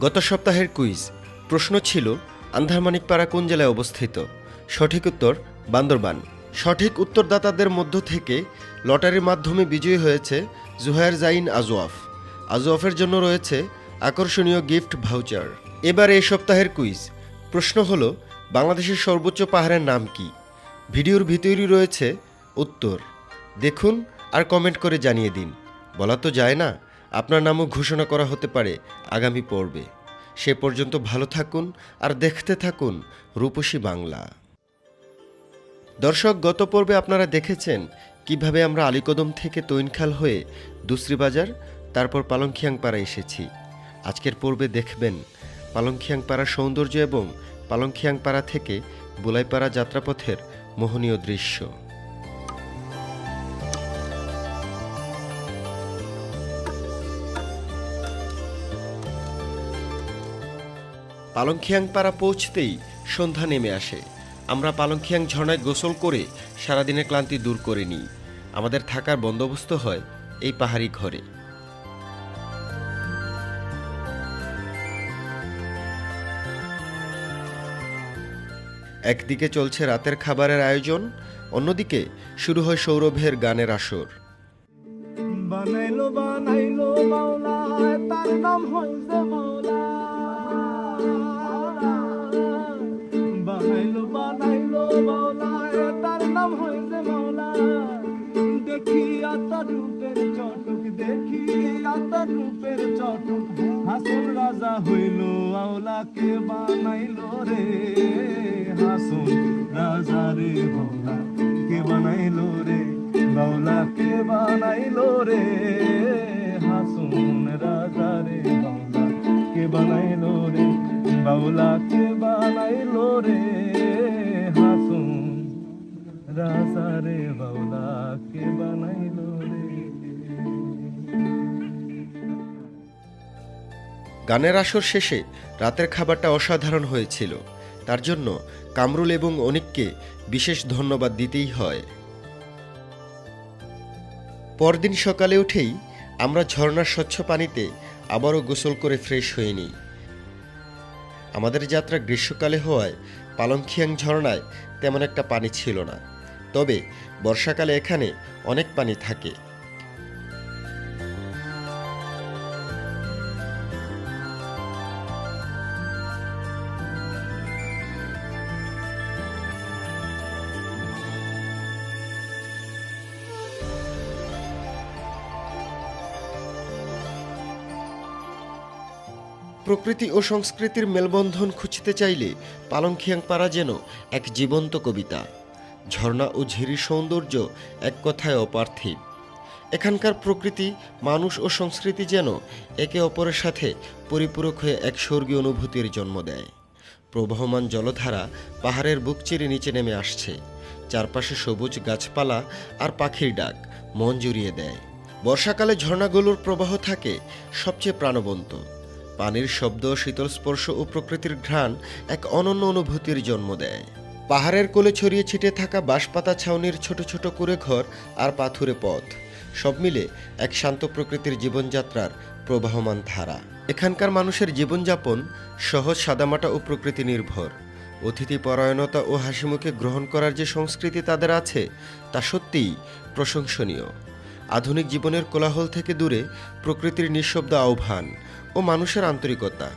গত সপ্তাহের কুইজ। প্রশ্ন ছিল, আন্ধারমানিকপাড়া কোন জেলায় অবস্থিত? সঠিক উত্তর, বান্দরবান। সঠিক উত্তরদাতাদের মধ্য থেকে লটারির মাধ্যমে বিজয়ী হয়েছে জুহায়ের জাইন আজওয়াফ। আজওয়াফের জন্য রয়েছে আকর্ষণীয় গিফট ভাউচার। এবার এই সপ্তাহের কুইজ। প্রশ্ন হলো, বাংলাদেশের সর্বোচ্চ পাহাড়ের নাম কি? ভিডিওর ভিতরই রয়েছে উত্তর। দেখুন আর কমেন্ট করে জানিয়ে দিন। বলা তো যায় না আপনার নামও ঘোষণা করা হতে পারে আগামী পর্বে। সে পর্যন্ত ভালো থাকুন আর দেখতে থাকুন রূপসী বাংলা। দর্শক, গত পর্বে আপনারা দেখেছেন কীভাবে আমরা আলীকদম থেকে তৈনখাল হয়ে দুসরি বাজার তারপর পালংখিয়াংপাড়া এসেছি। আজকের পর্বে দেখবেন পালংখিয়াংপাড়ার সৌন্দর্য এবং পালংখিয়াংপাড়া থেকে বুলাইপাড়া যাত্রাপথের মোহনীয় দৃশ্য। পালংখিয়াংপাড়া পৌঁছতেই সন্ধ্যা নেমে আসে। আমরা পালংখিয়াং ঝর্ণায় গোসল করে সারাদিনের ক্লান্তি দূর করে নিই। আমাদের থাকার বন্দোবস্ত হয় এই পাহাড়ি ঘরে। একদিকে চলছে রাতের খাবারের আয়োজন, অন্যদিকে শুরু হয় সৌরভের গানের আসর। বানাইলো বানাইলো তার নাম হইছে মাওলা তার নাম হইছে মাওলা। দেখি আতার রূপের চটক। দেখি কে বানাইলো রে। কে বানাইলো রে বাউলা, কে বানাইলো রে? গানের আসর শেষে রাতের খাবারটা অসাধারণ হয়েছিল। তার জন্য কামরুল এবং অনিককে বিশেষ ধন্যবাদ দিতেই হয়। পরদিন সকালে উঠেই আমরা ঝর্ণার স্বচ্ছ পানিতে আবারও গোসল করে ফ্রেশ হয়ে নিই। আমাদের যাত্রা গ্রীষ্মকালে হওয়ায় পালংখিয়াং ঝর্ণায় তেমন একটা পানি ছিল না। তবে বর্ষাকালে এখানে অনেক পানি থাকে। প্রকৃতি ও সংস্কৃতির মেলবন্ধন খুঁজতে চাইলে পালংখিয়াং পাড়া যেন এক জীবন্ত কবিতা। ঝর্ণা ও ঝিরির সৌন্দর্য এক কথায় অপার্থিব। এখানকার প্রকৃতি, মানুষ ও সংস্কৃতি যেন একে অপরের সাথে পরিপূরক হয়ে এক স্বর্গীয় অনুভূতির জন্ম দেয়। প্রবহমান জলধারা পাহাড়ের বুক চিরে নিচে নেমে আসছে। চারপাশে সবুজ গাছপালা আর পাখির ডাক মন জুড়িয়ে দেয়। বর্ষাকালে ঝর্ণাগুলোর প্রবাহ থাকে সবচেয়ে প্রাণবন্ত। পানির শব্দ, শীতল স্পর্শ ও প্রকৃতির ঘ্রাণ এক অনন্য অনুভূতির জন্ম দেয়। পাহাড়ের কোলে ছড়িয়ে ছিটে থাকা বাঁশপাতা ছাউনির ছোট ছোট কুড়ে ঘর আর পাথুরে পথ। সব মিলে এক শান্ত প্রকৃতির জীবনযাত্রার প্রবাহমান ধারা। এখানকার মানুষের জীবনযাপন সহজ, সাদামাটা ও প্রকৃতি নির্ভর। অতিথি পরায়ণতা ও হাসিমুখে গ্রহণ করার যে সংস্কৃতি তাদের আছে, তা সত্যিই প্রশংসনীয়। আধুনিক জীবনের কোলাহল থেকে দূরে প্রকৃতির নিঃশব্দ আহ্বান ও মানুষের আন্তরিকতা।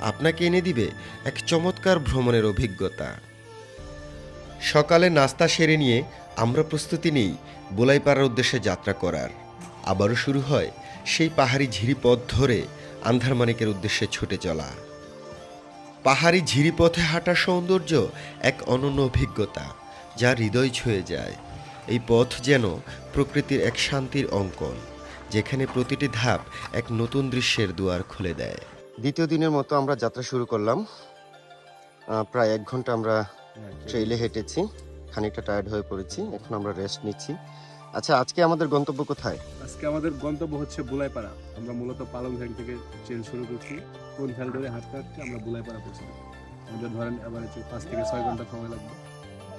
আপনাকে এনে দিবে এক চমৎকার ভ্রমণের অভিজ্ঞতা। সকালে নাস্তা সেরে নিয়ে আমরা প্রস্তুতি নিই বোলাইপাড়ার উদ্দেশ্যে যাত্রা করার। আবারও শুরু হয় সেই পাহাড়ি ঝিরি পথ ধরে আন্ধারমানিকের উদ্দেশ্যে ছুটে চলা। পাহাড়ি ঝিরি পথে হাঁটার সৌন্দর্য এক অনন্য অভিজ্ঞতা যা হৃদয় ছুঁয়ে যায়। এই পথ যেন প্রকৃতির এক শান্তির অঙ্কন, যেখানে প্রতিটি ধাপ এক নতুন দৃশ্যের দুয়ার খুলে দেয়। দ্বিতীয় দিনের মতো আমরা যাত্রা শুরু করলাম। প্রায় এক ঘণ্টা আমরা ট্রেইলে হেঁটেছি খানিকটা টায়ার্ড হয়ে পড়েছি এখন আমরা রেস্ট নিচ্ছি। আচ্ছা আজকে আমাদের গন্তব্য কোথায়? আজকে আমাদের গন্তব্য হচ্ছে বুলাইপাড়া। আমরা মূলত পালং ঘাট থেকে ট্রেন শুরু করছি। কোন খেয়াল ধরে হাঁটতে হাঁটতে আমরা বুলাইপাড়া পৌঁছে আমাদের ধরেন আবার হচ্ছে পাঁচ থেকে ছয় ঘণ্টা সময় লাগবে।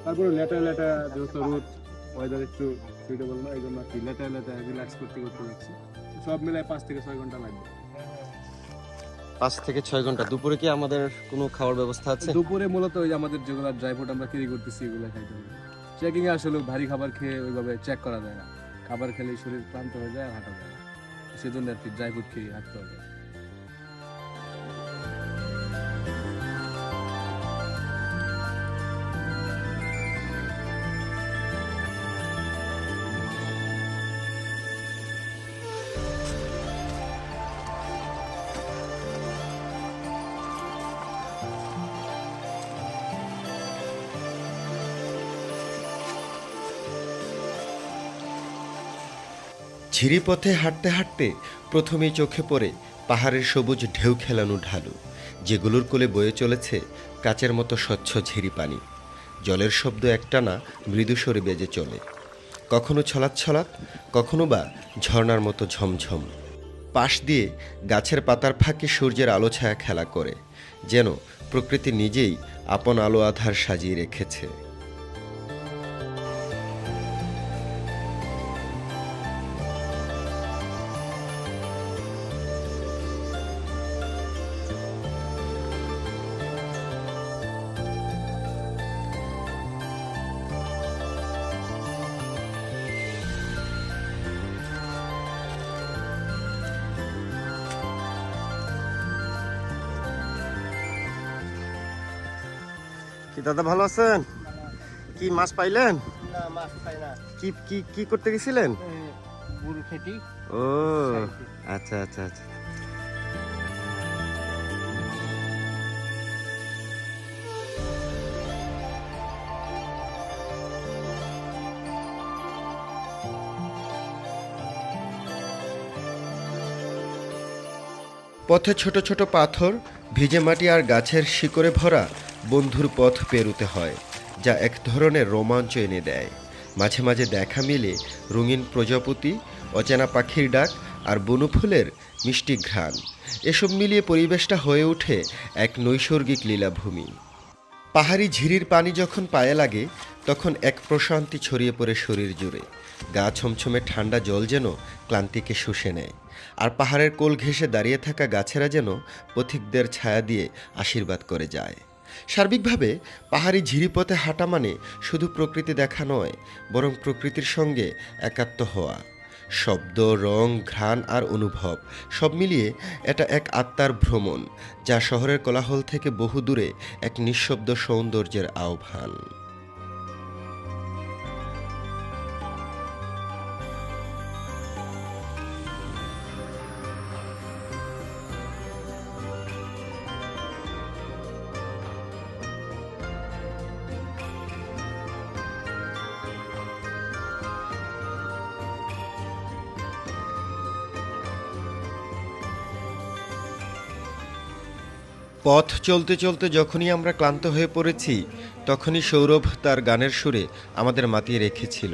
তারপরে লেটা লেটা যেহেতু রোদ ওয়েদার একটু সুইটেবল না এই জন্য আর কি লেটা লেটা রিল্যাক্স করতে করতে যাচ্ছি। সব মিলায় পাঁচ থেকে ছয় ঘণ্টা লাগবে। পাঁচ থেকে ছয় ঘণ্টা। দুপুরে কি আমাদের কোনো খাওয়ার ব্যবস্থা আছে? দুপুরে মূলত ওই আমাদের যেগুলো ড্রাই ফ্রুট আমরা ক্যারি করতেছি, এগুলো খাইতে হবে। চেকিং এ আসলে ভারী খাবার খেয়ে ওইভাবে চেক করা যায় না। খাবার খেলে শরীর ক্লান্ত হয়ে যায় আর হাঁটা যায়। সেজন্য আর কি ড্রাই ফ্রুট খেয়ে হাঁটতে হবে। ঝিরিপথে হাঁটতে হাঁটতে প্রথমেই চোখে পড়ে পাহাড়ের সবুজ ঢেউ খেলানো ঢালু, যেগুলোর কোলে বয়ে চলেছে কাচের মতো স্বচ্ছ ঝিরি পানি। জলের শব্দ একটানা মৃদুস্বরে বেজে চলে। কখনো ছলাৎ ছলাৎ, কখনো বা ঝর্ণার মতো ঝমঝম। পাশ দিয়ে গাছের পাতার ফাঁকে সূর্যের আলো ছায়া খেলা করে, যেন প্রকৃতি নিজেই আপন আলো আধার সাজিয়ে রেখেছে। দাদা ভালো আছেন? কি মাছ পাইলেন? না মাছ খাই না। কি কি কি করতে গেছিলেন? ও আচ্ছা আচ্ছা আচ্ছা। পথে ছোট ছোট পাথর ভিজে মাটি আর গাছের শিকড়ে ভরা বন্ধুর পথ পেরুতে হয়, যা এক ধরনের রোমাঞ্চ এনে দেয়। মাঝে মাঝে দেখা মিলে রঙিন প্রজাপতি, অচেনা পাখির ডাক আর বনু ফুলের মিষ্টি ঘ্রাণ। এসব মিলিয়ে পরিবেশটা হয়ে ওঠে এক নৈসর্গিক লীলাভূমি। পাহাড়ি ঝিরির পানি যখন পায়ে লাগে, তখন এক প্রশান্তি ছড়িয়ে পড়ে শরীর জুড়ে। গা ছমছমে ঠান্ডা জল যেন ক্লান্তিকে শুষে নেয়। আর পাহাড়ের কোল ঘেঁষে দাঁড়িয়ে থাকা গাছেরা যেন পথিকদের ছায়া দিয়ে আশীর্বাদ করে যায়। সার্বিকভাবে পাহাড়ি ঝিরিপথে হাঁটা মানে শুধু প্রকৃতি দেখা নয়, বরং প্রকৃতির সঙ্গে একাত্ম হওয়া। শব্দ, রং, ঘ্রাণ আর অনুভব সব মিলিয়ে এটা এক আত্মার ভ্রমণ, যা শহরের কোলাহল থেকে বহু দূরে এক নিঃশব্দ সৌন্দর্যের আহ্বান। পথ চলতে চলতে যখনই আমরা ক্লান্ত হয়ে পড়েছি, তখনই সৌরভ তার গানের সুরে আমাদের মাতিয়ে রেখেছিল।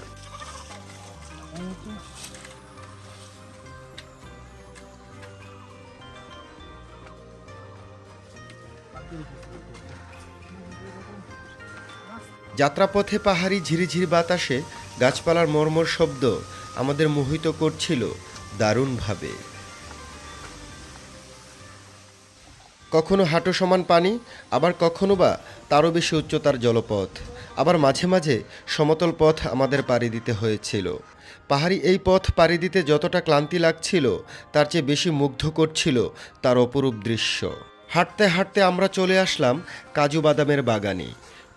যাত্রাপথে পাহাড়ি ঝিরিঝিরি বাতাসে গাছপালার মর্মর শব্দ আমাদের মোহিত করছিল দারুণভাবে। কখনো হাঁটু সমান পানি, আবার কখনো বা তারও বেশি উচ্চতার জলপথ। আবার মাঝে মাঝে সমতল পথ আমাদের পাড়ি দিতে হয়েছিল। পাহাড়ি এই পথ পাড়ি দিতে যতটা ক্লান্তি লাগছিল, তার চেয়ে বেশি মুগ্ধ করছিল তার অপরূপ দৃশ্য। হাঁটতে হাঁটতে আমরা চলে আসলাম কাজু বাদামের বাগানে।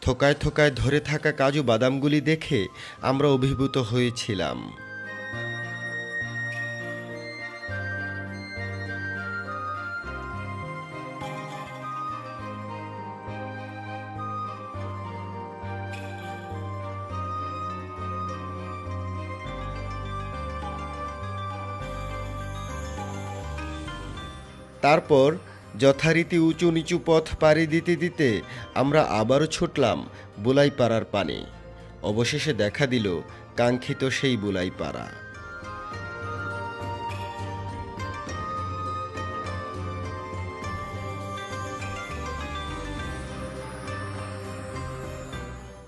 থোকায় থোকায় ধরে থাকা কাজু বাদামগুলি দেখে আমরা অভিভূত হয়েছিলাম। তারপর যথারীতি উঁচু নিচু পথ পাড়ি দিতে দিতে আমরা আবারও ছুটলাম বুলাইপাড়ার পানে। অবশেষে দেখা দিল কাঙ্ক্ষিত সেই বুলাইপাড়া।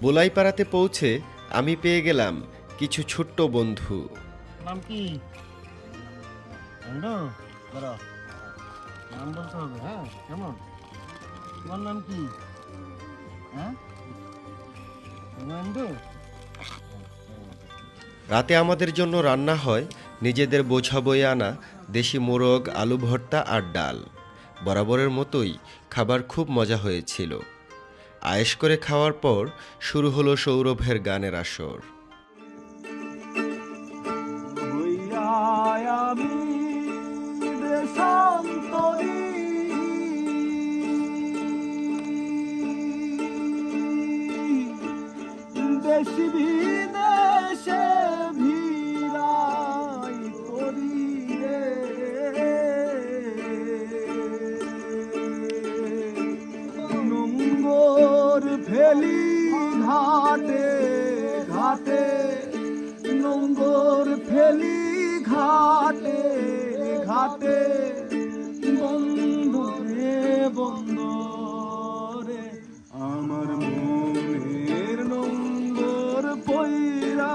বুলাইপাড়াতে পৌঁছে আমি পেয়ে গেলাম কিছু ছোট্ট বন্ধু। নাম কি? নাম বলতে হবে হ্যাঁ? কেমন? তোমার নাম কি? হ্যাঁ? রাতে আমাদের জন্য রান্না হয় নিজেদের বোঝা বয়ে আনা দেশি মোরগ, আলু ভর্তা আর ডাল। বরাবরের মতোই খাবার খুব মজা হয়েছিল। আয়েস করে খাওয়ার পর শুরু হলো সৌরভের গানের আসর। ঘাটে ঘাটে। বন্ধু রে বন্ধু রে, আমার মনের নোংর পইরা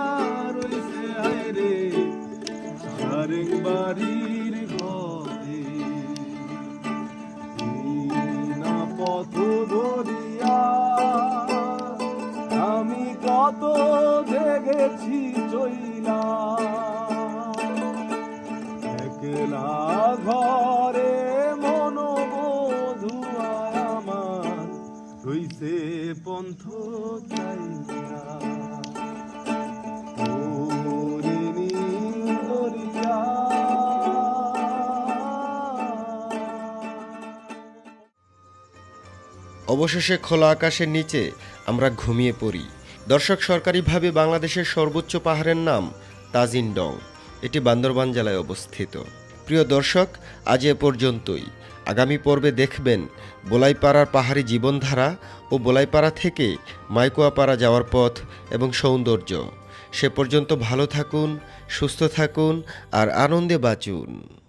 রইছে, হায় রে। সারেং বাড়ির ঘরে না পথ ধরিয়া আমি কত জেগেছি চইলা। ঘরে আমার। পন্থ অবশেষে খোলা আকাশের নিচে আমরা ঘুমিয়ে পড়ি। দর্শক সরকারিভাবে বাংলাদেশের সর্বোচ্চ পাহাড়ের নাম তাজিনডং। এটি বান্দরবান জেলায় অবস্থিত। প্রিয় দর্শক, আজ এ পর্যন্তই। আগামী পর্বে দেখবেন বোলাইপাড়ার পাহাড়ি জীবনধারা ও বোলাইপাড়া থেকে মাইকুয়াপাড়া যাওয়ার পথ এবং সৌন্দর্য। সে পর্যন্ত ভালো থাকুন, সুস্থ থাকুন আর আনন্দে বাঁচুন।